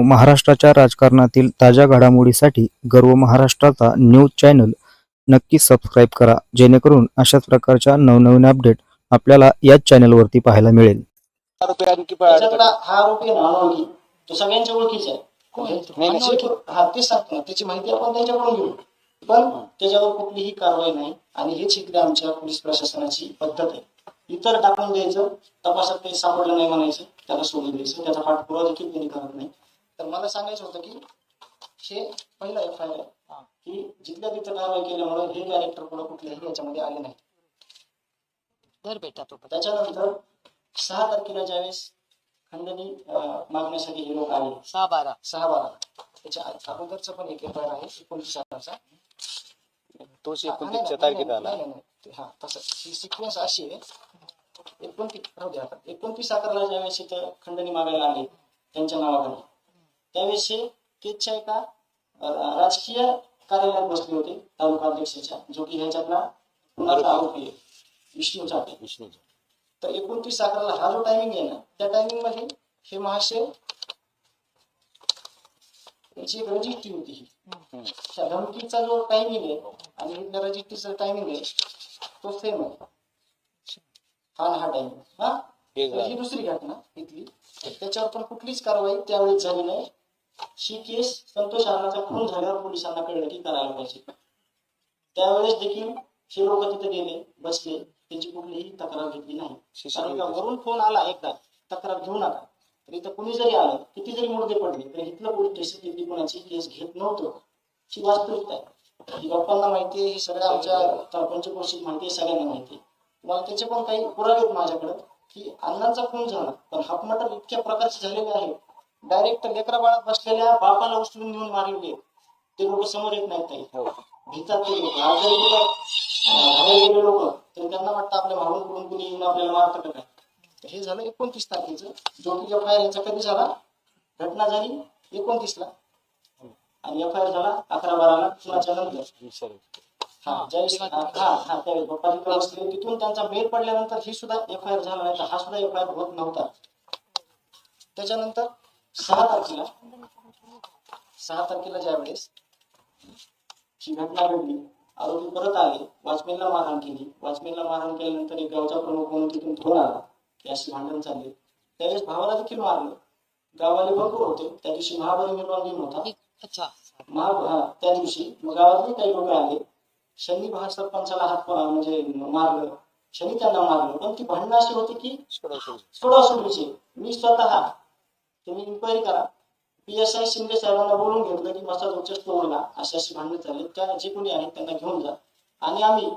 मित्रांनो महाराष्ट्राच्या राजकारणातील ताज्या घडामोडीसाठी गर्व महाराष्ट्राचा न्यूज चॅनल नक्की सबस्क्राईब करा जेणेकरून अशाच प्रकारच्या नवनवीन अपडेट आपल्याला याच चॅनलवरती पाहायला मिळेल. आरोपी आणखी त्याच्याकडे हा आरोपी आहे ना अनोळखी. तो सगळ्यांच्या ओळखीचा आहे. नाही, नाही. त्याची- हा तेच सांगतो ना त्याची माहिती आपण त्यांच्याकडून घेऊ. पण त्याच्यावर कुठलीही कारवाई नाही आणि हेच इकडे आमच्या पोलीस प्रशासनाची पद्धत आहे. इतर टाकून द्यायचं तपासात काही सापडलं नाही म्हणायचं त्याला सोडून द्यायचं. त्याचा पाठपुरावा देखील त्यांनी करत नाही. तर मला सांगायचं होतं की हे पहिला एफ आय आर की जिथल्या तिथं कारवाई केल्यामुळे हे कॅरेक्टर पुढे कुठल्याही याच्यामध्ये आले नाही. बेटा तो त्याच्यानंतर सहा तारखेला ज्यावेळेस खंडणी मागण्यासाठी हे लोक आले. सहा बारा. सहा बारा. त्याच्या अगोदरचा पण एक एफ आय आर आहे एकोणतीस सालाचा. तोच एकोणतीसच्या नाही, आला. हा तसं. ही सिक्वेन्स अशी आहे. एकोणतीस राहू द्या आता. एकोणतीस अकराला ज्यावेळेस इथं खंडणी मागायला आले त्यांच्या नावाखाली. त्यावेळेस हे केजच्या एका राजकीय कार्यालयात बसले होते तालुका अध्यक्षाच्या जो की ह्याच्यातला आरोपी आहे विष्णू चाटे विष्णू तर एकोणतीस अकराला हा जो टायमिंग आहे ना त्या टायमिंगमध्ये हे महाशय याची एक रजिस्ट्री होती ही. त्या धमकीचा जो टायमिंग आहे आणि इथल्या रजिस्ट्रीचा टायमिंग आहे तो सेम आहे. हा हा टायमिंग हा? ही दुसरी घटना इथली. त्याच्यावर पण कुठलीच कारवाई त्यावेळेस झाली नाही. ही केस संतोष अण्णाचा खून झाल्यावर पोलिसांना कळलं की करायला पाहिजे. त्यावेळेस देखील हे लोक तिथे गेले बसले. त्यांची कुठलीही तक्रार घेतली नाही. कारण का वरून फोन आला एकदा तक्रार घेऊ नका. तर इथं कुणी जरी आलं किती जरी मुर्दे पडले तर इथलं पोलीस स्टेशन इथली कोणाची केस घेत नव्हतं. ही वास्तविकता आहे. ही बाप्पांना माहिती आहे ही सगळ्या आमच्या पंचक्रोशीत माहिती आहे सगळ्यांना माहिती तुम्हाला त्याचे पण काही पुरावे आहेत माझ्याकडे की अण्णांचा खून झाला पण हाफ मटर इतक्या प्रकारचे झालेले आहे डायरेक्ट लेकरा बाळात बसलेल्या बापाला उचलून नेऊन मारलेले आहेत. ते लोक समोर येत नाहीत हो. भितात ते लोक. आज जरी कुठं, अं, बाहेर गेले लोक. तर त्यांना वाटतं आपल्या कुठून कुणी येऊन आपल्याला मारतं काय? हे झालं एकोणतीस तारखेचं. जो की एफ आय आर याचा कधी झाला. घटना झाली एकोणतीसला. आणि एफ आय आर झाला अकरा बाराला. कुणाच्या नंतर. हा ज्यावेळेस हा हा त्यावेळेस तिथून त्यांचा बेल पडल्यानंतर ही सुद्धा एफ आय आर झाला नाही तर हा सुद्धा एफ आय आर होत नव्हता. त्याच्यानंतर सहा तारखेला. सहा तारखेला ज्यावेळेस ही घटना घडली आरोपी परत आले वॉचमॅनला मारहाण केली. वॉचमॅनला मारहाण केल्यानंतर एक गावचा प्रमुख म्हणून तिथून फोन आला. अशी भांडण चालले. त्यावेळेस भावाला देखील मारलं. गावाले भरपूर होते. त्या दिवशी महाबली निर्माण दिन होता. अच्छा. महा हा, त्या दिवशी मग गावातले काही लोक आले. शनी महा सरपंचाला हात म्हणजे मारलं. शनी त्यांना मारलं. पण ती भांडणं अशी होती की सोडासोडीची. मी स्वतः तुम्ही इन्क्वायरी करा. पी एस आय शिंदे साहेबांना बोलून घेतलं की मसाज उच्च स्टोअरला अशी अशी भांडणं चालेल. त्या जे कोणी आहेत त्यांना घेऊन जा. आणि आम्ही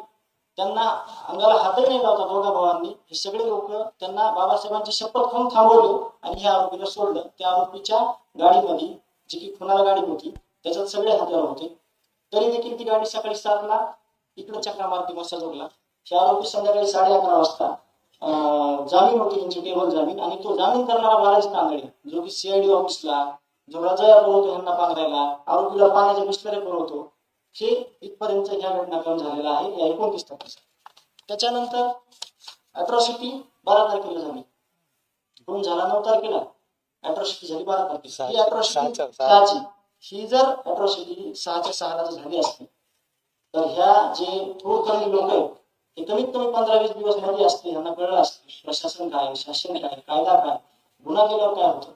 त्यांना अंगाला हातही नाही लावता दोघा भावांनी. हे सगळे लोक त्यांना बाबासाहेबांची शपथ खाऊन थांबवले आणि ह्या आरोपीला सोडलं. त्या आरोपीच्या गाडीमध्ये जी की खुनाला गाडी होती त्याच्यात सगळे हत्यार होते. तरी देखील ती गाडी सकाळी सातला इकडे चक्रा मारती मसाजोगला हे आरोपी संध्याकाळी साडे अकरा वाजता जामीन होती त्यांची टेबल जामीन. आणि तो जामीन करणारा बालाजी तांदळे जो की सीआयडी ऑफिसला जो रजाया पुरवतो ह्यांना पांघरायला आरोपीला पाण्याच्या बिस्लऱ्या पुरवतो हे इथपर्यंत ह्या घटनाक्रम झालेला आहे या एकोणतीस तारखेचा त्याच्यानंतर अट्रॉसिटी बारा तारखेला झाली. खून झाला नऊ तारखेला. अट्रॉसिटी झाली बारा तारखेला. ही अट्रॉसिटी सहाची. ही जर अट्रॉसिटी सहाच्या सहाला जर झाली असती तर ह्या जे थोर लोक आहेत हे कमीत कमी पंधरा वीस दिवसमध्ये असते यांना कळलं असते. प्रशासन काय शासन काय कायदा काय गुन्हा केल्यावर काय होतं?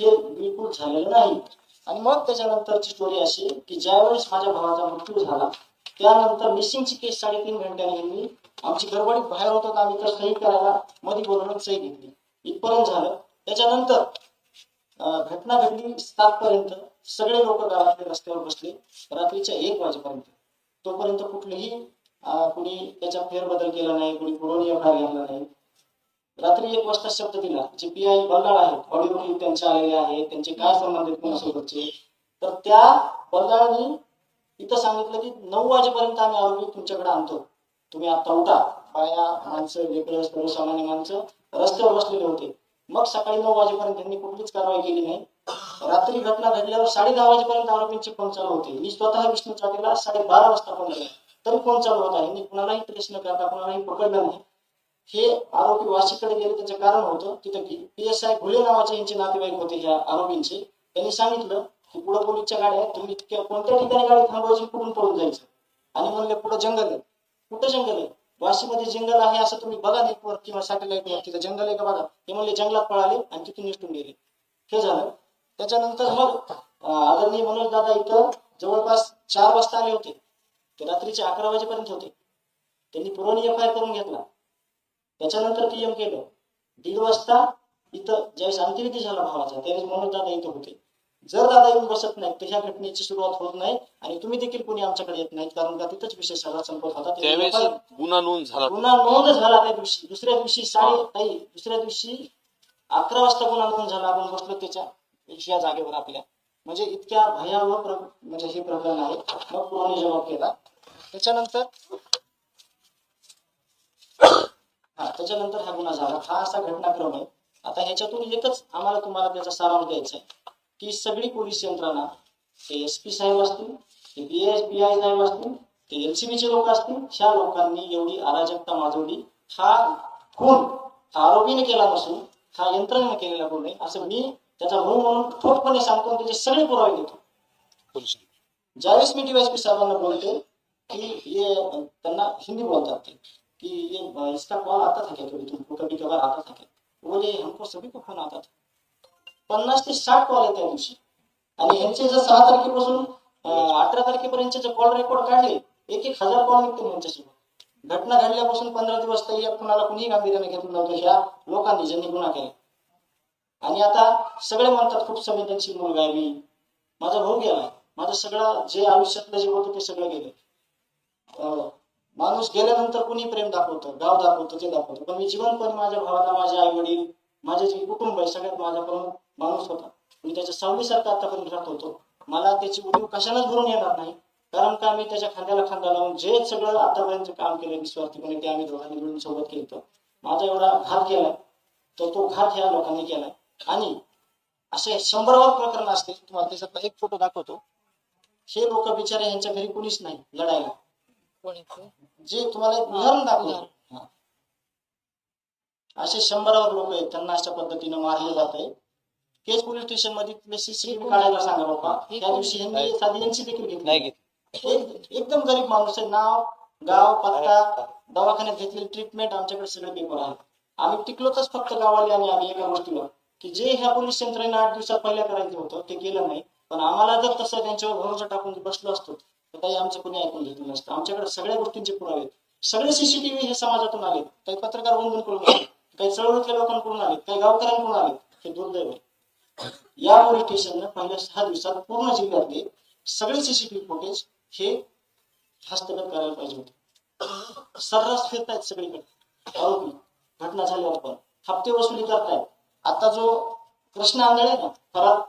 हे बिलकुल झालेलं नाही. आणि मग त्याच्यानंतरची स्टोरी अशी की ज्यावेळेस माझ्या भावाचा मृत्यू झाला त्यानंतर मिसिंगची केस साडेतीन घंट्याने यांनी आमची गडबडीत बाहेर होतो आम्ही तर सही करायला मध्ये बोलवून सही घेतली. इथपर्यंत झालं. त्याच्यानंतर घटना घडली सात पर्यंत सगळे लोक गावातले रस्त्यावर बसले. रात्रीच्या एक वाजेपर्यंत. तोपर्यंत कुठलीही कुणी त्याचा फेरबदल केला नाही कुणी पुरवणी एवढा घेतला नाही. रात्री एक वाजता शब्द दिला. जे पी आय बल्लाळ आहेत ऑडिओ त्यांचे आलेले आहेत त्यांचे काय संबंधित कोणासोबतचे? तर त्या बल्लाळांनी इथं सांगितलं की नऊ वाजेपर्यंत आम्ही आरोपी तुमच्याकडे आणतो. तुम्ही आता उठा. बाया माणसं लेकरं सर्वसामान्य माणसं रस्त्यावर बसलेले होते. मग सकाळी नऊ वाजेपर्यंत त्यांनी कुठलीच कारवाई केली नाही. रात्री घटना घडल्यावर साडे दहा वाजेपर्यंत आरोपींची फोन चालू होते. मी स्वतः विष्णू चाटेला साडे बारा वाजता फोन केला. तर फोन चालू होता यांनी कुणालाही ट्रेस न करता कुणालाही पकडलं नाही. हे आरोपी वाशीकडे गेले त्याचं कारण होतं तिथं पी एस आय घुले नावाचे यांचे नातेवाईक होते ह्या आरोपींचे. त्यांनी सांगितलं की पुढे पोलीसच्या गाड्या तुम्ही इतक्या- कोणत्या ठिकाणी गाडी थांबवायची कुठून पळून जायचं? आणि म्हणले पुढे जंगल आहे. कुठं जंगल आहे? वाशीमध्ये जंगल आहे असं तुम्ही बघा नेटवर्क किंवा सॅटेलाइटवर तिथं जंगल आहे का बघा? ते म्हणले जंगलात पळाले आणि तिथून निसटून गेले. हे झालं. त्याच्यानंतर मग आदरणीय मनोज दादा इथं जवळपास चार वाजता आले होते. ते रात्रीचे अकरा वाजेपर्यंत होते. त्यांनी पुरवणी एफ आय आर करून घेतला. त्याच्यानंतर पीएम केलं. दीड वाजता इथं ज्यावेळेस अंत्यविधी झाला भावाचा त्यावेळेस मनोज दादा इथं होते. जर दादा येऊन बसत नाही तर ह्या घटनेची सुरुवात होत नाही आणि तुम्ही देखील कोणी आमच्याकडे येत नाहीत कारण का तिथंच विषय सगळा संपत होता. गुन्हा नोंद झाला. गुन्हा नोंद झाला त्या दिवशी. दुसऱ्या दिवशी साडे ताई दुसऱ्या दिवशी अकरा वाजता गुन्हा नोंद झाला. आपण बसलो त्याच्या या जागेवर आपल्या. म्हणजे इतक्या भयावह म्हणजे हे प्रकरण आहे. मग पुराने जबाब केला. त्याच्यानंतर हा त्याच्यानंतर हा गुन्हा झाला. हा असा घटनाक्रम आहे. आता ह्याच्यातून एकच आम्हाला तुम्हाला त्याचा सारांश द्यायचा आहे की सगळी पोलीस यंत्रणा ते एस पी साहेब असतील ते बी एस बी आय साहेब असतील ते एलसीबीचे लोक असतील ह्या लोकांनी एवढी अराजकता माजवली. हा खून आरोपीने केला नसून हा यंत्रणेने केलेला गुन्हे आहे. असं मी त्याचा भाऊ म्हणून ठोकपणे सांगतो त्याचे सगळे पुरावे देतो. ज्यावेळेस मी डीवायसपी साहेबांना बोलते की ये त्यांना हिंदी बोलतात ते कि ये इसका कॉल आता था क्या कभी तुमको कभी कभार आता था क्या? बोले हमको सभी को फोन आता था. पन्नास ते साठ कॉल त्या दिवशी. आणि यांचे जर सहा तारखेपासून अठरा तारखेपर्यंतचे जे कॉल रेकॉर्ड काढले एक एक हजार कॉल निघते यांच्यासोबत. घटना घडल्यापासून पंधरा दिवस तरी या कुणाला कुणीही गांभीर्याने घेतलं नव्हतं. ह्या लोकांनी ज्यांनी गुन्हा केला. आणि आता सगळे म्हणतात खूप संवेदनशील मुलगा आहे मी. माझा भाऊ गेला माझं सगळं जे आयुष्यातलं जे होतं ते सगळं गेलं माणूस गेल्यानंतर कुणी प्रेम दाखवतं? गाव दाखवतं ते दाखवतं. पण मी जिवंतपणे माझ्या भावाला माझे आई वडील माझे जे कुटुंब आहे सगळ्यात माझा प्रमुख माणूस होता. मी त्याच्या सावलीसारखा आतापर्यंत राहत होतो. मला त्याची उडीव कशालाच भरून येणार नाही. कारण का मी त्याच्या खांद्याला खांदा लावून जे सगळं आतापर्यंत काम केलं निस्वार्थीपणे ते आम्ही दोघांनी मिळून सोबत केलं माझा एवढा घात केलाय तर तो घात ह्या लोकांनी केलाय आणि असे शंभरवर प्रकरण असते तुम्हाला त्याच्यातला एक फोटो दाखवतो. हे लोक बिचारे यांच्या घरी कुणीच नाही लढायला. कोणीच जे तुम्हाला एक उदाहरण दाखवतो. हा. असे शंभरावर लोक आहेत त्यांना अशा पद्धतीनं मारले जात आहे केस पोलीस स्टेशनमध्ये सीसीटीव्ही काढायला सांगा बाबा. त्या दिवशी. यांनी साधी यांची देखील नाही घेतली. घेत एक- एकदम गरीब माणूस आहे. नाव गाव पत्ता दवाखान्यात घेतलेली ट्रीटमेंट आमच्याकडे सगळे पेपर आहेत. आम्ही टिकलोच फक्त गावाले आणि आम्ही एका गोष्टीवर. की जे ह्या पोलीस यंत्रणेनं आठ दिवसात पहिल्या करायचं होतं ते केलं नाही. पण आम्हाला जर तसं त्यांच्यावर भरोसा टाकून बसलो असतो तर काही आमचं कोणी ऐकून घेतलं नसतं. आमच्याकडे सगळ्या गोष्टींचे पुरावे आहेत. सगळे सीसीटीव्ही हे समाजातून आले काही पत्रकार बंधून करून आले काही चळवळीतल्या लोकांकडून आले काही गावकऱ्यांकडून आले हे दुर्दैव आहे. या पोलीस स्टेशननं पहिल्या सहा दिवसात पूर्ण जिल्ह्यातले सगळे सीसीटीव्ही फुटेज हे हस्तगत करायला पाहिजे होते. सर्रास फिरतायत सगळीकडे. आरोपी. घटना झाल्यावर पण. हप्ते वसुली करतायत. आता जो कृष्ण आंधळे आहे ना फरार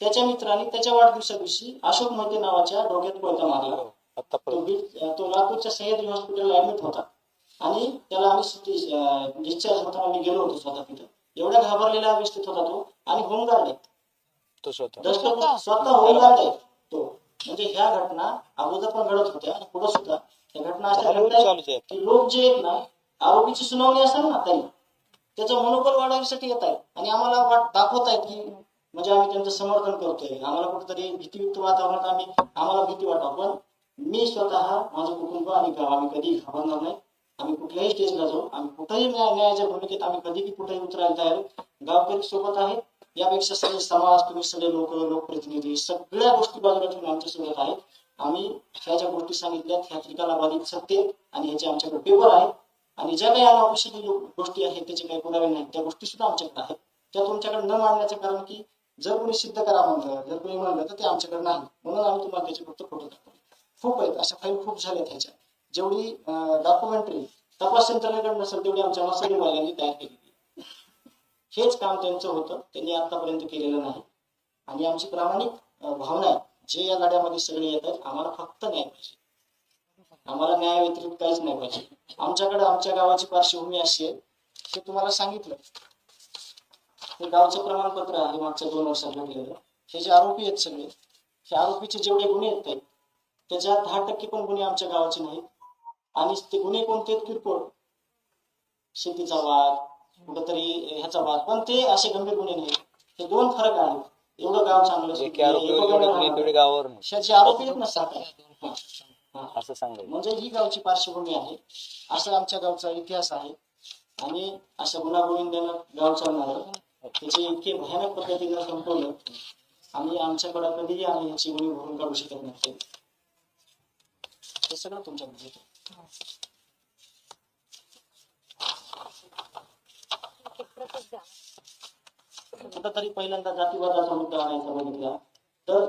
त्याच्या मित्राने त्याच्या वाढदिवसा दिवशी अशोक मोहिते नावाच्या डोक्यात कोयता मारला. तो आतापर्यंत बीड तो लातूरच्या सह्याद्री हॉस्पिटलला ऍडमिट होता. आणि त्याला आम्ही सुट्टी डिस्चार्ज होताना आम्ही गेलो होतो स्वतः तिथं. एवढ्या घाबरलेल्या अवस्थेत होता तो. आणि होमगार्ड आहे तो स्वतः. स्वतः? होमगार्ड आहे तो. म्हणजे ह्या घटना अगोदर पण घडत होत्या आणि पुढे सुद्धा. ह्या घटना अशा आहे. की लोक जे आहेत ना आरोपीची सुनावणी असेल ना ताई त्याचं मनोबल वाढवण्यासाठी येत आहेत आणि आम्हाला वाट दाखवत आहेत की म्हणजे आम्ही त्यांचं समर्थन करतोय. आम्हाला कुठेतरी भीतीयुक्त वातावरणात आम्ही आम्हाला भीती वाटावं पण मी स्वतः माझं कुटुंब आणि गाव आम्ही कधी घाबरणार नाही. आम्ही कुठल्याही स्टेजला जाऊ. आम्ही कुठेही न्याय न्यायाच्या भूमिकेत आम्ही कधीही कुठेही उतरायला तयार गावकरी सोबत आहे. यापेक्षा सगळे समाज तुम्ही सगळे लोक लोकप्रतिनिधी सगळ्या गोष्टी बाजूला ठेवून आमच्यासोबत आहेत. आम्ही ह्या ज्या गोष्टी सांगितल्या ह्या त्रिकालाबाधित सत्य आणि ह्याचे आमच्याकडे पेपर आहेत आणि ज्या काही अनावश्यक गोष्टी आहेत त्याचे काही पुरावे नाहीत. त्या गोष्टी सुद्धा आमच्याकडे आहेत. त्या तुमच्याकडे न मांडण्याचं कारण की जर कोणी सिद्ध करा म्हणलं जर कोणी म्हणलं तर ते आमच्याकडे नाही. म्हणून आम्ही तुम्हाला त्याचे फक्त फोटो दाखवले खूप आहेत. अशा फाईल खूप झाल्या त्याच्या जेवढी डॉक्युमेंटरी तपास यंत्रणेकडे नसेल तेवढी आमच्या मसालेवाल्यांनी तयार केलेली हेच काम त्यांचं होतं. त्यांनी आतापर्यंत केलेलं नाही. आणि आमची प्रामाणिक भावना आहे. जे या गाड्यामध्ये सगळे येत आहेत आम्हाला फक्त न्याय पाहिजे. आम्हाला न्याय व्यतिरिक्त काहीच नाही पाहिजे. आमच्याकडे आमच्या गावाची पार्श्वभूमी अशी आहे हे तुम्हाला सांगितलं. हे गावचं प्रमाणपत्र आहे मागच्या दोन वर्षात घडलेलं हे जे आरोपी आहेत सगळे हे आरोपीचे जेवढे गुन्हे आहेत त्याच्यात दहा टक्के पण गुन्हे आमच्या गावाचे नाहीत. आणि ते गुन्हे कोणते आहेत किरकोळ? शेतीचा वाद कुठंतरी ह्याचा वाद. पण ते असे गंभीर गुन्हे नाहीत. हे दोन फरक आहेत. एवढं गाव चांगलं आरोपी आहेत ना सात. असं सांगायचं. म्हणजे ही गावची पार्श्वभूमी आहे. असं आमच्या गावचा इतिहास आहे. आणि असं गुणागोविंदानं गाव चालणार. त्याचे इतके भयानक पद्धतीनं संपवलं. आणि आमच्याकडं कधीही आम्ही ह्याची गुणी भरून काढू शकत नाही. हे सगळं तुमच्याकडे. आता तरी पहिल्यांदा जातीवादाचा मुद्दा आणायचा बघितला. तर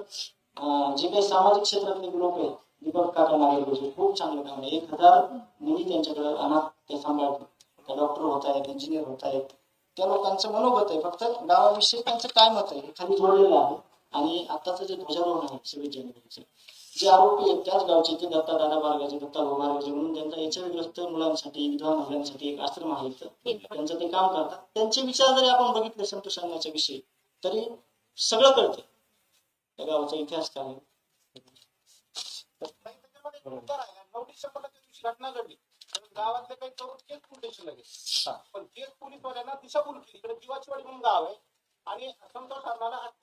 जे काही सामाजिक क्षेत्रातले लोक आहेत दीपक काका नागरगोजे खूप चांगलं काम आहे. एक हजार मुली त्यांच्याकडे अनाथ त्या सांभाळतात त्या डॉक्टर होत आहेत इंजिनियर होत आहेत. त्या लोकांचं मनोगत आहे. फक्त गावाविषयी त्यांचं काय मत आहे खाली जोडलेलं आहे. आणि आताचं जे ध्वजारोहण आहे सव्वीस जानेवारीचं जे आरोपी आहेत त्याच गावचे ते दत्ता दादा बारगाचे दत्ता भाऊ बारगाचे म्हणून त्यांचा एचआयव्हीग्रस्त मुलांसाठी विधवा महिलांसाठी एक आश्रम आहे त्यांचं ते काम करतात. त्यांचे विचार जरी आपण बघितले संतोष विषयी तरी सगळं कळतं त्या गावाचा इतिहास काय टक्के दिवशी घटना घडली गावातले काही तरुण केस पोलीस लगेच पण केस पोलीसवाल्यांना दिशाभूल केली इकडे जीवाचीवाडी म्हणून गाव आहे आणि संतोष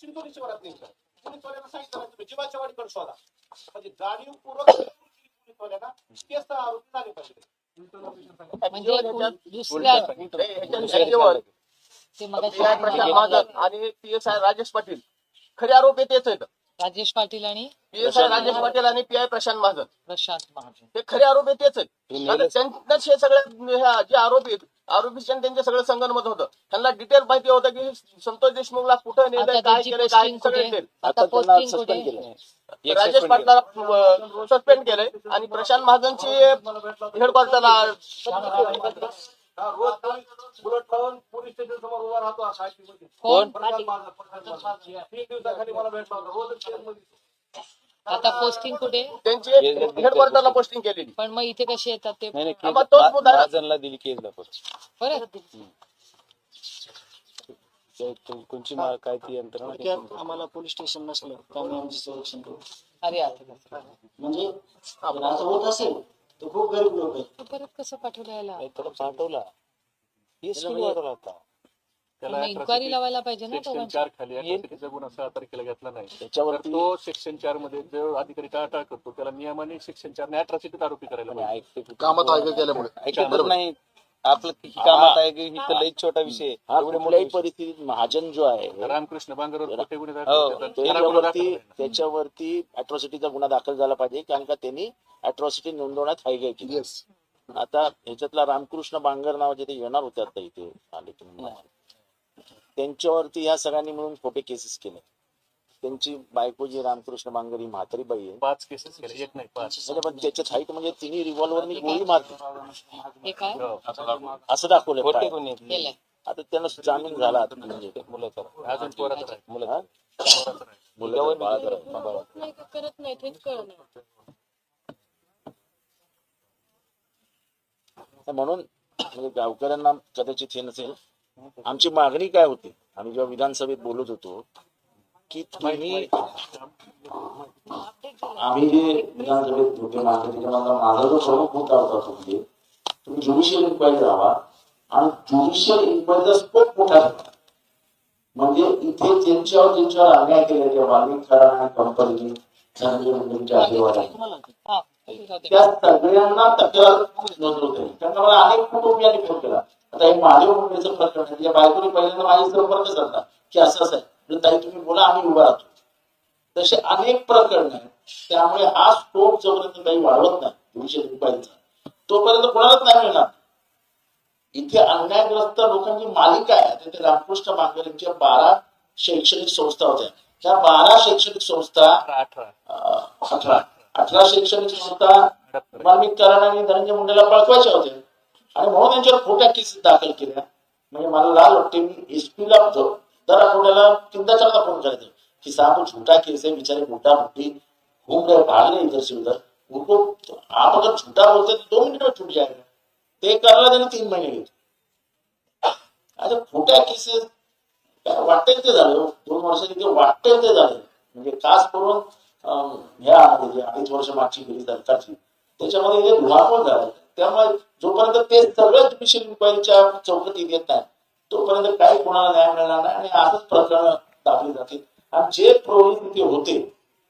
चिंचोली शिवारात नेमकं पोलीसवाल्यांना सांगितलं. ना तुम्ही जीवाच्या वाडीकडे शोधा म्हणजे जाणीवपूर्वक केस आरोपी झाले पाहिजे म्हणजे पु- दुसऱ्या पी आय आणि P S I Rajesh Patil. खरे आरोपी तेच आहेत. राजेश पाटील आणि P S I Rajesh Patil आणि पी आय प्रशांत महाजन. प्रशांत महाजन. हे खरे आरोपी तेच. आहेत आता. त्यांनाच हे सगळे ह्या जे आरोपी आहेत आरोपीच्या त्यांचे सगळं संगनमत होतं. त्यांना डिटेल माहिती होतं की संतोष देशमुखला कुठं आता नेलंय काय त्यांची केलंय काय सगळे कुठे? डिटेल आता पोस्टिंग कुठे? एक राजेश suspend केलं. पाटलाला सस्पेंड केलंय आणि प्रशांत महाजनची हेडक्वार्टरला रोज पोलीस बुलेट लावून पोलीस स्टेशन समोर उभा राहतो असा IT मध्ये. कोण? प्रशांत महाजन, प्रशांत महाजन. तीन दिवसाखाली मला भेटला होता रोजच केसमध्ये. आता पोस्टिंग कुठे? त्यांची हेडक्वार्टरला पोस्टिंग केलेली. पण मग इथे कसे येतात ते? नाही नाही मग तोच केस मुद्दा आहे. महाजनला दिली केस दाखवत बरं. ते- ते कोणची मा- काय ती यंत्रणा ते थोडक्यात आम्हाला पोलीस स्टेशन नसलं आम्ही आमचे संरक्षण करू. अरे आता म्हणजे जर असं होत असेल. तर खूप गरीब लोक आहेत. परत कसं पाठवलं याला? त्याला पाठवला. किती वाढवला होता मग इन्क्वायरी लावायला पाहिजे ना सेक्शन दोघांची. चार खाली अॅट्रॉसिटीचा गुन्हा सहा तारखेला घेतला नाही. तर त्याच्यावरती तो सेक्शन चारमध्ये जो अधिकारी टाळटाळ करतो त्याला नियमाने सेक्शन चार ने अॅट्रॉसिटीत आरोपी करायला पाहिजे. ऐकते कामात आहे का केल्यामुळे. ऐकतच नाही आपलं किती कामात आहे की ही तर लई छोटा विषय आहे. हा एवढे कुठल्याही परिस्थितीत महाजन जो आहे रामकृष्ण बांगरवर खोटे गुन्हे दाखल हो, करतात. त्याला गुन्हा त्याच्यावरती. त्याच्यावरती अॅट्रॉसिटीचा गुन्हा दाखल झाला पाहिजे कारण का त्यांनी अॅट्रॉसिटी नोंदवण्यात हायगाय केली. आता ह्याच्यातला रामकृष्ण बांगर नावाचे ते येणार होते आता इथे आले तुम्ही त्यांच्यावरती ह्या सगळ्यांनी मिळून खोटे केसेस केले. त्यांची बायको जी रामकृष्ण बांगर ही म्हातारी बाई आहे. पाच केसेस केले. एक नाही पाच. म्हणजे पण त्याच्यात हाईट म्हणजे तिन्ही रिव्हॉल्वरनी गोळी मारते हे काय. असं दाखवलं केलंय. आता त्यांना जामीन झाला आता म्हणजे. अजून पोराचं हा? बाळा जरा-. नाही. का करत नाही तर म्हणून म्हणजे गावकऱ्यांना कदाचित हे नसेल. आमची मागणी काय होती? आम्ही जेव्हा विधानसभेत बोलत होतो की तुम्ही आम्ही जे विधानसभेत होते मागणी त्याच्यामधला माझा जो प्रमुख मुद्दा होता तुमचे. तुम्ही ज्युडिशियल इन्क्वायरी लावा आणि ज्युडिशियल इन्क्वायरीचा स्कोप मोठा म्हणजे इथे ज्यांच्यावर ज्यांच्यावर अन्याय केला त्या वाल्मिक कराड आणि कंपनी धनंजय मुंडेंच्या आशीर्वादाने त्या सगळ्यांना तक्रार नोंदवते त्यांना मला अनेक कुटुंबियांनी फोन केला. आता हे महादेव मुंडेचं प्रकरण आहे. बायकोने पहिल्यांदा माझी संपर्क साधला की असं असं आहे. तर ताई तुम्ही बोला आम्ही उभा राहतो. तसे अनेक प्रकरण आहेत. त्यामुळे हा स्कोप जोपर्यंत काही वाढवत नाही ज्युडिशियल इन्क्वायरीचा तोपर्यंत कोणालाच नाही मिळणार. इथे अन्यायग्रस्त लोकांची मालिका आहे. आता ते रामकृष्ण बांगर यांच्या बारा शैक्षणिक संस्था होत्या. त्या बारा शैक्षणिक संस्था अठरा अठरा. शैक्षणिक संस्था कराड आणि धनंजय मुंडेला पळकवायच्या होत्या. आणि म्हणून त्यांच्यावर खोट्या केसेस दाखल केल्या. म्हणजे मला लाल वाटते मी एसपीला दर आठवड्याला तीनदा चारदा फोन करायचो. कि साहब झूठा केस है बेचारे मोटा मोटी घूम रहे भाग रहे इधर से उधर उनको आप अगर झूठा बोलते तो दो मिनट में छूट जाएगा ते करायला त्याने तीन महिने घेतले आता खोट्या केसेस काय वाटेल ते झालं. दोन वर्ष तिथे वाटेल ते झाले. म्हणजे खास करून ह्या अडीच वर्ष मागची गेली सरकारची त्याच्यामध्ये हे धुमाकूळ झालं. त्यामुळे जोपर्यंत ते सगळं ज्युडिशियल इन्क्वायरीच्या चौकटीत येत नाही तोपर्यंत काही कोणाला न्याय मिळणार नाही आणि असंच प्रकरण दाखली जातील आणि जे पोलीस तिथे होते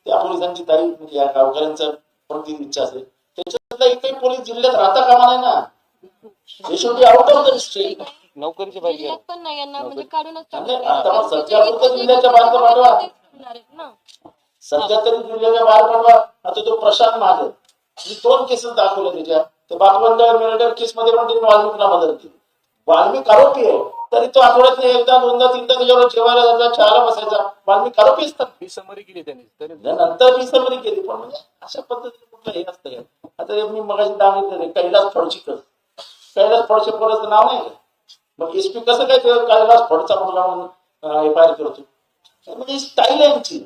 त्या पोलिसांची ताई म्हणजे या गावकऱ्यांचा पण ती इच्छा असेल. त्याच्यातला एकही पोलीस जिल्ह्यात राहता कामा नाही ना. हे शेवटी आउट ऑफ द स्टेट नोकरीची पाहिजे जिल्ह्यात पण नाही यांना म्हणजे काढूनच म्हणजे. आता मग परिस्थिती सध्या पुरतं इथे जिल्ह्याच्या बाहेर तर पाठवा. तेच होणार आहेत ना. सध्या तरी जिल्ह्याच्या बाहेर पडवा आता तो प्रशांत महाजन मी दोन केसेस दाखवले त्याच्या ते बापवंत मिलिटर केस मध्ये पण त्यांनी वाल्मिकला मदत केली. वाल्मिक आरोपी आहे. तरी तो आठवड्यात एकदा दोनदा तीनदा त्याच्यावर जेवायला जायचा चहाला बसायचा. वाल्मिक आरोपी असतात. ही समरी केली त्यांनी. तरी नंतर मी समरी केली. पण म्हणजे अशा पद्धतीने कुठलं हे असतं? आता हे मी मगाशी सांगितलं कैलास फडशीकर कैलास फडशे पोराचं नाव नाही का? मग एसपी कसं काय कैलास फडचा मुलगा म्हणून एफ आय आर करतो म्हणजे स्टाईल यांची.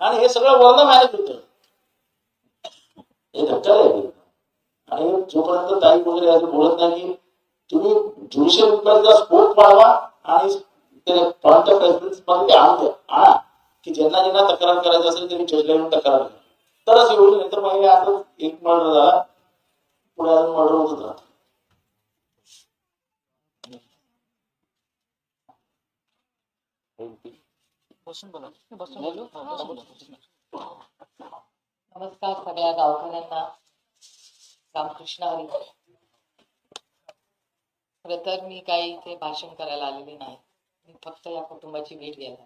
आणि हे सगळं वर्ण मॅनेज होतं. हे धक्का आहे. आणि जोपर्यंत ताई वगैरे बोलत नाही की तुम्ही ज्युडिशियल इन्क्वायरीचा स्कोप वाढवा आणि ते पॉईंट ऑफ रेफरन्समध्ये आणून द्या आणा की ज्यांना ज्यांना तक्रार करायची असेल त्यांनी जजला येऊन तक्रार करा तरच एवढी नाही तर मग हे असं एक मर्डर झाला पुढे अजून मर्डर होतच राहतं नमस्कार सगळ्या गावकऱ्यांना. रामकृष्ण हरी तर मी काही इथे भाषण करायला आलेले नाही. मी फक्त या कुटुंबाची भेट घ्यायला.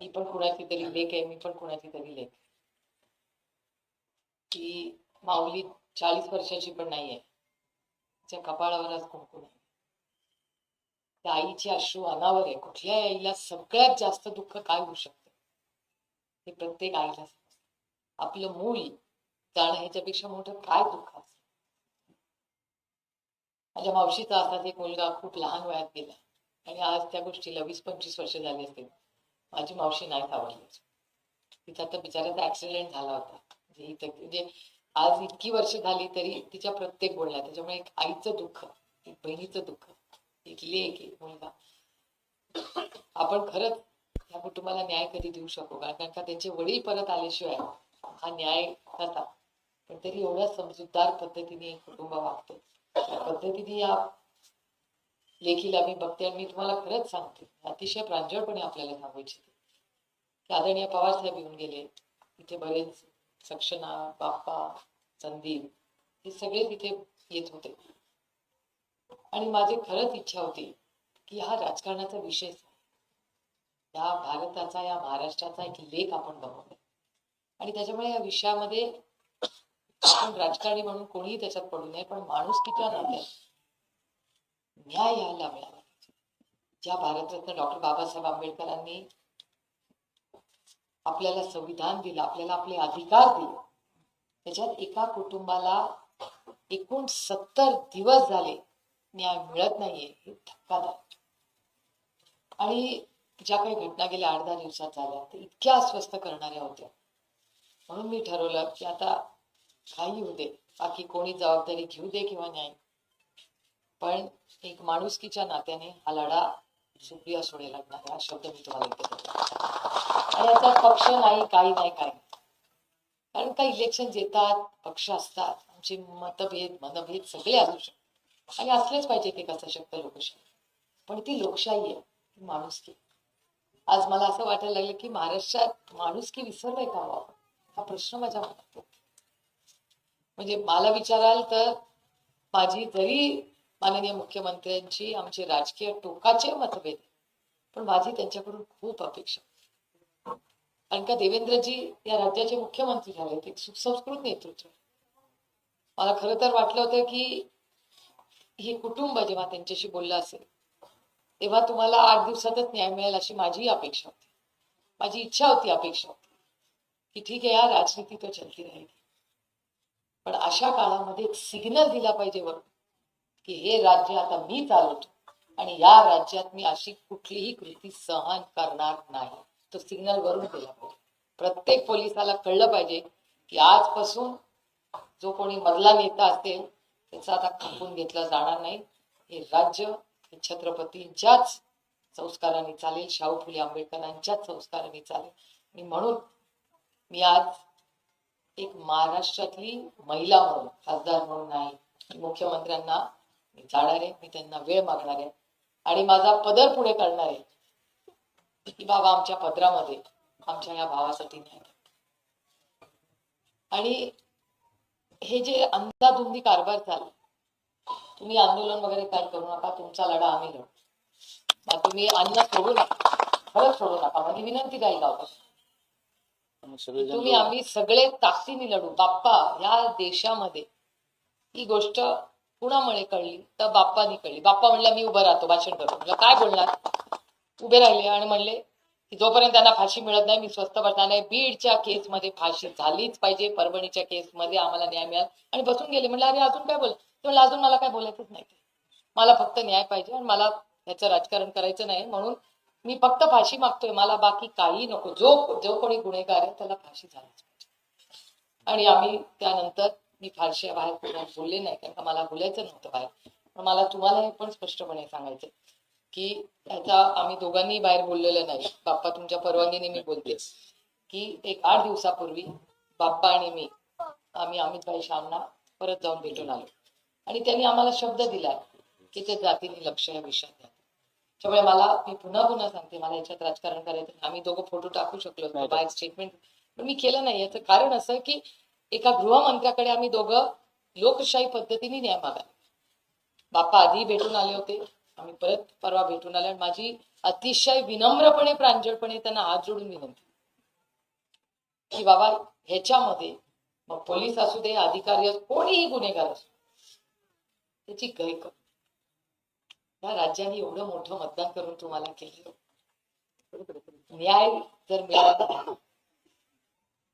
ही पण कुणाची तरी लेख आहे मी पण कुणाची तरी लेख की माऊली चाळीस वर्षाची पण नाहीये तिच्या कपाळावर आज कुंकू आहे त्या आईची अश्रू अनावर आहे. कुठल्या आईला सगळ्यात जास्त दुःख काय होऊ शकतं? हे प्रत्येक आईला आपलं मूल जाणं ह्याच्यापेक्षा मोठं काय दुःख असतं? माझ्या मावशीचा असाच एक मुलगा खूप लहान वयात गेला. आणि आज त्या गोष्टीला वीस पंचवीस वर्ष झाली असतील. माझी मावशी नाही सावरली. तिचा तर बिचाराचा ऍक्सिडेंट झाला होता. म्हणजे म्हणजे आज इतकी वर्ष झाली तरी तिच्या प्रत्येक बोलण्यात त्याच्यामुळे एक आईचं दुःख एक बहिणीचं दुःख एक लेक एक मुलगा. आपण खरंच या कुटुंबाला न्याय कधी देऊ शकू? कारण का त्यांचे वडील परत आल्याशिवाय हा न्याय होता पण तरी एवढ्या समजूतदार पद्धतीने एक कुटुंब वागतं. पद्धतीने या लेखीला मी बघते आणि मी तुम्हाला खरंच सांगते. अतिशय प्रांजळपणे आपल्याला सांगू इच्छिते की आदरणीय पवार साहेब येऊन गेले. इथे बरेच सक्षना बाप्पा संदीप हे सगळे तिथे येत होते. आणि माझी खरंच इच्छा होती की हा राजकारणाचा विषय या भारताचा या महाराष्ट्राचा एक लेख आपण बनवला आणि त्याच्यामुळे या विषयामध्ये आपण राजकारणी म्हणून कोणीही त्याच्यात पडू नये पण माणूस किती नात्यात न्याय यायला मिळाला पाहिजे. ज्या भारतरत्न डॉक्टर बाबासाहेब आंबेडकरांनी आपल्याला संविधान दिलं आपल्याला आपले अधिकार दिले त्याच्यात एका कुटुंबाला एकूण सत्तर दिवस झाले न्याय मिळत नाहीये हे धक्कादायक. आणि ज्या काही घटना गेल्या आठ दहा दिवसात झाल्या ते इतक्या अस्वस्थ करणाऱ्या होत्या. म्हणून मी ठरवलं की आता काही होऊ दे. बाकी कोणी जबाबदारी घेऊ दे किंवा नाही. पण एक माणुसकीच्या नात्याने हा लढा सुप्रिया सुळे लढणार हा शब्द मी तुम्हाला देतो. आणि आता पक्ष नाही काही नाही काही कारण का इलेक्शन येतात पक्ष असतात. आमचे मतभेद मनभेद सगळे असू शकतात. आणि असलेच पाहिजे ते कसं शकतं लोकशाही. पण ती लोकशाही आहे ती माणुसकी. आज मला असं वाटायला लागलं की महाराष्ट्रात माणुसकी विसरलंय का हो हा प्रश्न माझ्या मनात म्हणजे मला विचाराल तर माझी जरी माननीय मुख्यमंत्र्यांची आमचे राजकीय टोकाचे मतभेद पण माझी त्यांच्याकडून खूप अपेक्षा कारण का देवेंद्रजी या राज्याचे मुख्यमंत्री झाले ते सुसंस्कृत नेतृत्व मला खरं तर वाटलं होतं की हे कुटुंब जेव्हा त्यांच्याशी बोललं असेल तेव्हा तुम्हाला आठ दिवसातच न्याय मिळेल अशी माझी अपेक्षा होती. माझी इच्छा होती अपेक्षा होती की ठीक आहे या राजनीती तो चलती राहिली. पण अशा काळामध्ये एक सिग्नल दिला पाहिजे वर की हे राज्य आता मी चालवतो आणि या राज्यात मी अशी कुठलीही कृती सहन करणार नाही. तो सिग्नल वरून दिला पाहिजे. प्रत्येक पोलिसाला कळलं पाहिजे की आजपासून जो कोणी मधला नेता असेल त्याचा आता खपून घेतला जाणार नाही. हे राज्य हे छत्रपतींच्याच संस्काराने चालेल शाहू फुले आंबेडकरांच्याच संस्काराने चालेल. आणि म्हणून मी आज एक महाराष्ट्रातली महिला म्हणून खासदार म्हणून नाही मुख्यमंत्र्यांना मी जाणार आहे मी त्यांना वेळ मागणार आहे. आणि माझा पदर पुढे करणार आहे. की बाबा आमच्या पदरामध्ये आमच्या या भावासाठी नाही. आणि हे जे अंधाधुंदी कारभार चालू तुम्ही आंदोलन वगैरे काय करू नका तुमचा लढा आम्ही लढू. तुम्ही अन्न सोडू नका खरंच सोडू नका. माझी विनंती काही गावपासून तुम्ही आम्ही सगळे ताकदीने लढू. बाप्पा या देशामध्ये ही गोष्ट कुणामुळे कळली? तर बाप्पानी कळली. बाप्पा म्हणला मी उभं राहतो भाषण करतो. म्हणलं काय बोलणार? उभे राहिले आणि म्हणले की जोपर्यंत त्यांना फाशी मिळत नाही मी स्वस्त बसणार नाही. बीडच्या केसमध्ये फाशी झालीच पाहिजे. परभणीच्या केसमध्ये आम्हाला न्याय मिळाला. आणि बसून गेले. म्हणलं अरे अजून काय बोल ते म्हणलं अजून मला काय बोलायचंच नाही. मला फक्त न्याय पाहिजे आणि मला ह्याचं राजकारण करायचं नाही. म्हणून मी फक्त फाशी मागतोय मला बाकी काही नको. जो जो कोणी गुन्हेगार आहे त्याला फाशी झालीच पाहिजे. आणि आम्ही त्यानंतर मी फारशी बाहेर बोलले नाही कारण का मला बोलायचं नव्हतं बाहेर. पण मला तुम्हाला हे पण स्पष्टपणे सांगायचं की याचा आम्ही दोघांनी बाहेर बोललेलं नाही. बाप्पा तुमच्या परवानगीने मी बोलते की एक आठ दिवसापूर्वी बाप्पा आणि मी आम्ही अमितभाई शामना परत जाऊन भेटून आलो. आणि त्यांनी आम्हाला शब्द दिलाय की ते जातीने लक्ष या विषयात द्या. त्यामुळे मला मी पुन्हा पुन्हा सांगते मला याच्यात राजकारण करायचं. आम्ही दोघं फोटो टाकू शकलो बाहेर स्टेटमेंट पण मी केलं नाही. याचं कारण असं की एका गृहमंत्र्याकडे आम्ही दोघं लोकशाही पद्धतीने न्याय मागायला बाप्पा आधी भेटून आले होते आम्ही परत परवा भेटून आले आणि माझी अतिशय विनम्रपणे प्रांजळपणे त्यांना हात जोडून विनंती की बाबा ह्याच्यामध्ये मग पोलीस असू दे अधिकारी असू कोणीही गुन्हेगार असू त्याची गय कर या राज्याने एवढं मोठं मतदान करून तुम्हाला केलं. न्याय जर मिळाला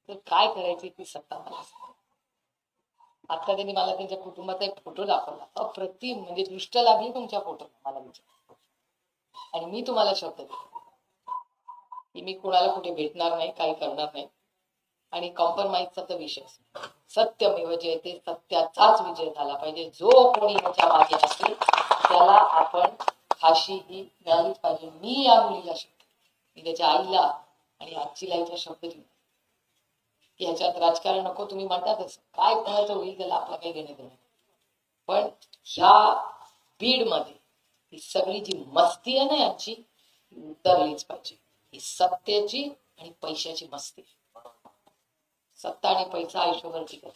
तर काय करायची ती सत्ता मला आता त्यांनी मला त्यांच्या कुटुंबाचा एक फोटो दाखवला. अप्रतिम म्हणजे दृष्ट लागली तुमच्या फोटो मला विचार आणि मी तुम्हाला शब्द देतो. की मी कोणाला कुठे भेटणार नाही काही करणार नाही. आणि कॉम्प्रोमाइजचा तर विषय सत्यमेव जयते सत्याचाच विजय झाला पाहिजे. जो कोणी याच्या मागे असेल त्याला आपण फाशी ही मिळालीच पाहिजे. मी या मुलीला शब्द मी त्याच्या आईला आणि आजीला याच्या शब्द देऊ की ह्याच्यात राजकारण नको तुम्ही म्हणतातच. काय कोणाचं होईल त्याला आपला काही घेणे देणं नाही. पण ह्या बीडमध्ये ही सगळी जी मस्ती आहे ना यांची उतरलीच पाहिजे. ही सत्याची आणि पैशाची मस्ती सत्ता आणि पैसा आयुष्यभर टिकत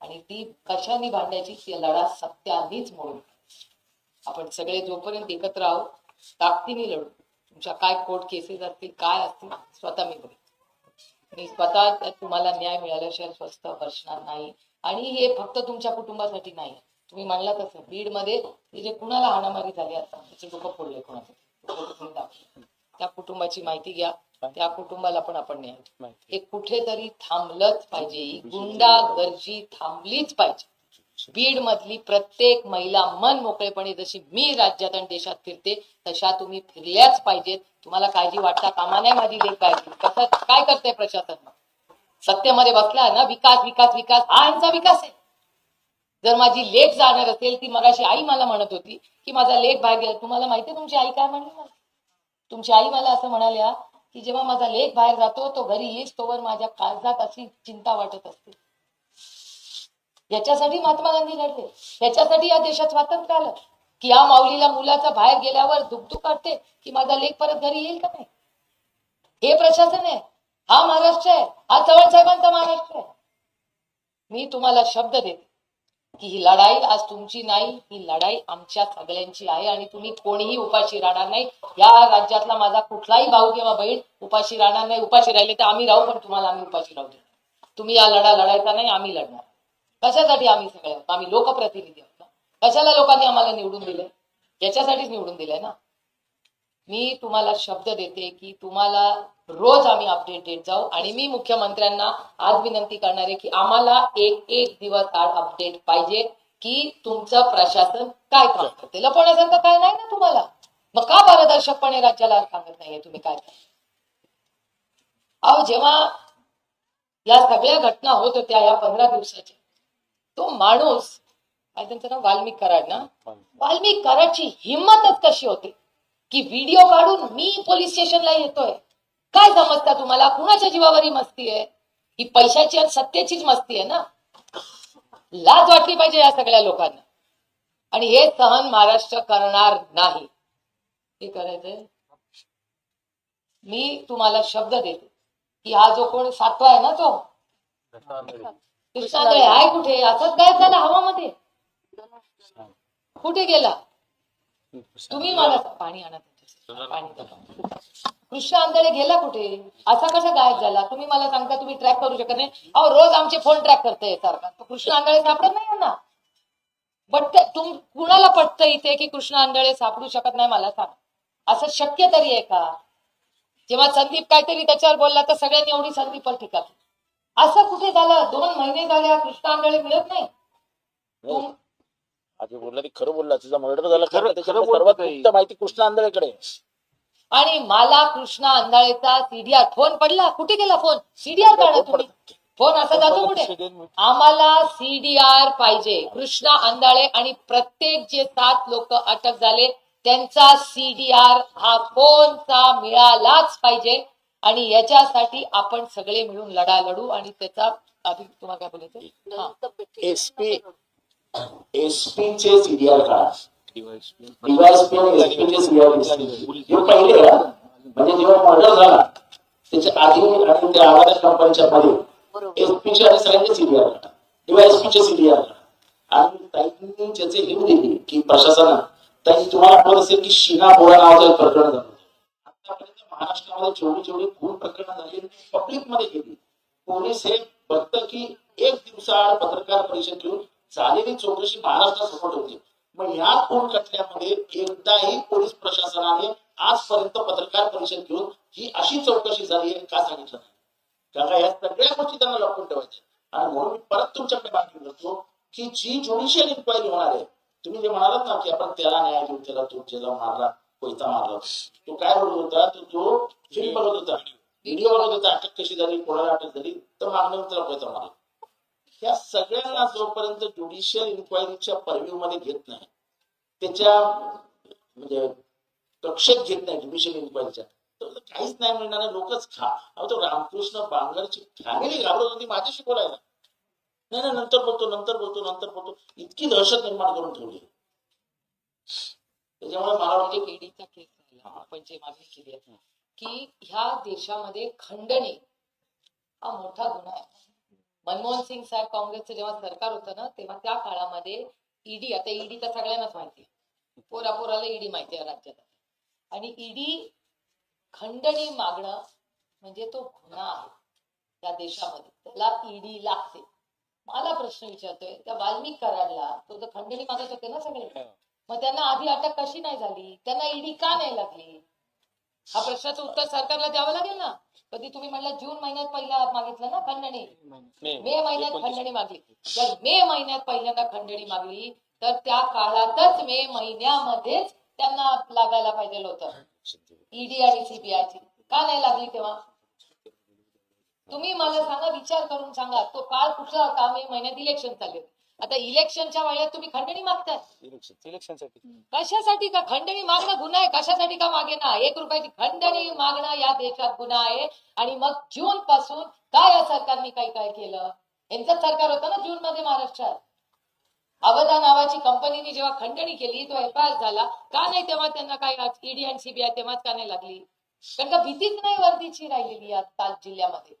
आणि ती कशाने भांडायची ती लढा सत्यानेच मोडून आपण सगळे जोपर्यंत एकत्र आहोत ताकदीने लढू. तुमच्या काय कोर्ट केसेस असतील काय असतील स्वतः मी करू मी स्वतः तुम्हाला न्याय मिळाल्याशिवाय स्वस्त बसणार नाही. आणि हे फक्त तुमच्या कुटुंबासाठी नाही. तुम्ही म्हणला तसं बीडमध्ये जे कुणाला हाणामारी झाली आता त्याचे डोकं फोडले कोणाचं? त्या कुटुंबाची माहिती घ्या. त्या कुटुंबाला पण आपण न्याय हे कुठेतरी थांबलंच पाहिजे. गुंडागर्जी थांबलीच पाहिजे. बीड मधली प्रत्येक महिला मन मोकळेपणे जशी मी राज्यात आणि देशात फिरते तशा तुम्ही फिरल्याच पाहिजेत. तुम्हाला काळजी वाटता कामा नाही माझी लेख काय कसं? काय करते प्रशासन? मग? सत्तेमध्ये बसला ना विकास विकास विकास. हा यांचा विकास आहे. जर माझी लेख जाणार असेल ती मगाशी आई मला म्हणत होती की माझा लेख बाहेर गेला. तुम्हाला माहिती आहे तुमची आई काय म्हणली मला? तुमची आई मला असं म्हणाल्या की जेव्हा माझा लेख बाहेर जातो तो घरी येईल तोवर माझ्या काळजात अशी चिंता वाटत असते. याच्यासाठी महात्मा गांधी लढले. याच्यासाठी या देशात स्वातंत्र्य आलं. की या माऊलीला मुलाचा बाहेर गेल्यावर दुखदुख काढते की माझा लेख परत घरी येईल का नाही? हे प्रशासन आहे. हा महाराष्ट्र आहे. हा चव्हाण साहेबांचा महाराष्ट्र आहे. मी तुम्हाला शब्द देते. की ही लढाई आज तुमची नाही ही लढाई आमच्या सगळ्यांची आहे आणि तुम्ही कोणीही उपाशी राहणार नाही. या राज्यातला माझा कुठलाही भाऊ किंवा बहीण उपाशी राहणार नाही उपाशी राहिले तर आम्ही राहू पण तुम्हाला आम्ही उपाशी राहू देणार तुम्ही या लढा लढायचा नाही आम्ही लढणार कशासाठी आम्ही सगळे आहोत आम्ही लोकप्रतिनिधी आहोत कशाला लोकांनी आम्हाला निवडून दिले याच्यासाठीच निवडून दिले ना? मी तुम्हाला शब्द देते की तुम्हाला रोज आम्ही अपडेट देत जाऊ. आणि मी मुख्यमंत्र्यांना आज विनंती करणार आहे की आम्हाला एक एक दिवस आड अपडेट पाहिजे की तुमचं प्रशासन काय काम करते. लपवण्यासारखं काय नाही ना तुम्हाला? मग का पारदर्शकपणे राज्याला सांगत नाहीये तुम्ही काय? अहो जेव्हा या सगळ्या घटना होत होत्या या पंधरा दिवसाच्या तो माणूस काय त्यांचं नाव? वाल्मिक कराड ना? वाल्मिक. कराडची हिंमतच कशी होती की व्हिडिओ काढून मी पोलीस स्टेशनला येतोय? काय समजता तुम्हाला? कुणाच्या जीवावर ही मस्ती आहे? ही पैशाची आणि सत्तेचीच मस्ती आहे ना? लाज वाटली पाहिजे या सगळ्या लोकांना. आणि हे सहन महाराष्ट्र करणार नाही. हे करायचंय? मी तुम्हाला शब्द देते. की हा जो कोण सातवा आहे ना तो? कृष्णांजळे आहे कुठे? असंच गायब झाला हवामध्ये? कुठे गेला? तुम्ही मला पाणी आणा. पाणी. कृष्ण आंधळे गेला कुठे? असा कसा गायब झाला? तुम्ही मला सांगता तुम्ही ट्रॅक करू शकत नाही. अहो रोज आमचे फोन ट्रॅक करते सारखा कृष्ण आंधळे सापडत नाही ना बट तुम कुणाला पटतं इथे की कृष्ण आंधळे सापडू शकत नाही मला सांग. असं शक्य तरी आहे का? जेव्हा संदीप काहीतरी त्याच्यावर बोलला तर सगळ्यांनी एवढी संदीपवर टीका केली असं कुठे झालं? दोन महिने झाले हा कृष्ण आंधळे मिळत नाही. तुम आधी बोलला ते खरं बोलला. तुझा मर्डर झाला खरं- सर्वात माहिती कृष्ण आंधळेकडे. आणि मला कृष्णा अंधाळेचा सीडीआर. फोन पडला? कुठे गेला फोन? सीडीआर काढा तुम्ही. फोन असा जातो कुठे? आम्हाला सीडीआर पाहिजे. कृष्णा अंधाळे आणि प्रत्येक जे सात लोक अटक झाले त्यांचा सीडीआर हा फोनचा मिळालाच पाहिजे. आणि याच्यासाठी आपण सगळे मिळून लढा लढू आणि त्याचा आधी तुम्हाला काय बोलायचं. एसपी एसपी चे सीडीआर काढा. हे पहिले. म्हणजे जेव्हा मर्डर झाला त्याच्या आधी आणि त्या आवाज कंपनीच्या मध्ये एसपी चे आणि सगळ्यांचे सीडीआर काढा डीवायएसपी चे सीडीआर आणि ताईंनी ज्याचे लिहून दिली की प्रशासनानं ताई तुम्हाला आठवत असेल की शिना बोरा नावाचं एक प्रकरण झालं. आतापर्यंत महाराष्ट्रामध्ये जेवढी जेवढी खून प्रकरण झाली पब्लिकमध्ये गेली. पोलीस हे बघतं की एक दिवसाआड पत्रकार परिषद घेऊन झालेली चौकशी महाराष्ट्रासमोर होती मग या कोण खटल्यामध्ये एकदाही पोलीस प्रशासनाने आजपर्यंत पत्रकार परिषद घेऊन ही अशी चौकशी झाली आहे का सांगितलं नाही. कारण का या सगळ्या गोष्टी त्यांना लपवून ठेवायच्या आणि म्हणून मी परत तुमच्याकडे मागणी करतो की जी ज्युडिशियल इन्क्वायरी होणार आहे तुम्ही जे म्हणालात ना की आपण त्याला न्याय देऊ त्याला तो ज्याला मारला कोयता मारला तो काय बोलत होता? तो तो फिल्म बनवत होता व्हिडिओ बनवत होता अटक कशी झाली कोणाला अटक झाली तर मागणं त्याला कोयता मारला. ह्या सगळ्यांना जोपर्यंत ज्युडिशियल इन्क्वायरीच्या परव्यू मध्ये घेत नाही त्याच्या म्हणजे कक्षेत घेत नाही ज्युडिशियल इन्क्वायरीच्या तर काहीच नाही मिळणार लोकच खा. अहो तो रामकृष्ण बांगरची फॅमिली घाबरत होती माझ्याशी बोलायला. नाही नाही नंतर बोलतो नंतर बोलतो नंतर बोलतो. इतकी दहशत निर्माण करून ठेवली. त्याच्यामुळे मला वाटतं ईडीचा केस झाला आपण जे मागणी केली की ह्या देशामध्ये खंडणी हा मोठा गुन्हा आहे. मनमोहन सिंग साहेब काँग्रेसचं जेव्हा सरकार होतं ना तेव्हा त्या काळामध्ये ईडी आता ईडी तर सगळ्यांनाच माहिती पोरा पोराला ईडी माहिती आहे राज्यात. आणि ईडी खंडणी मागणं म्हणजे तो गुन्हा आहे त्या देशामध्ये. त्याला ईडी लागते. मला प्रश्न विचारतोय त्या वाल्मिक कराडला तो जर खंडणी मागत होते ना सगळे. मग त्यांना आधी अटक कशी नाही झाली? त्यांना ईडी का नाही लागली? हा प्रश्नाचं उत्तर सरकारला द्यावं लागेल ना? कधी तुम्ही म्हणलं जून महिन्यात पहिला मागितलं ना खंडणी? मे महिन्यात खंडणी मागली. जर मे महिन्यात पहिल्यांदा खंडणी मागली तर त्या काळातच मे महिन्यामध्येच त्यांना लागायला पाहिजे होतं. ईडी आणि सीबीआयची का नाही लागली तेव्हा? तुम्ही मला सांगा विचार करून सांगा तो काळ कुठला होता? मे महिन्यात इलेक्शन चालले. आता इलेक्शनच्या वेळेत तुम्ही खंडणी मागताय. इलेक्शनसाठी. कशासाठी का खंडणी मागणं गुन्हा आहे? कशासाठी का मागे ना एक रुपयाची खंडणी मागणं या देशात गुन्हा आहे. आणि मग जून पासून काय या सरकारने काही काय केलं? यांचं सरकार होतं ना जून मध्ये महाराष्ट्रात. अवधा नावाची कंपनीने जेव्हा खंडणी केली तो एफ झाला. का नाही तेव्हा त्यांना काय ईडी आणि सीबीआय तेव्हाच का नाही लागली? कारण का भीतीच नाही वर्दीची राहिलेली या ताल जिल्ह्यामध्ये.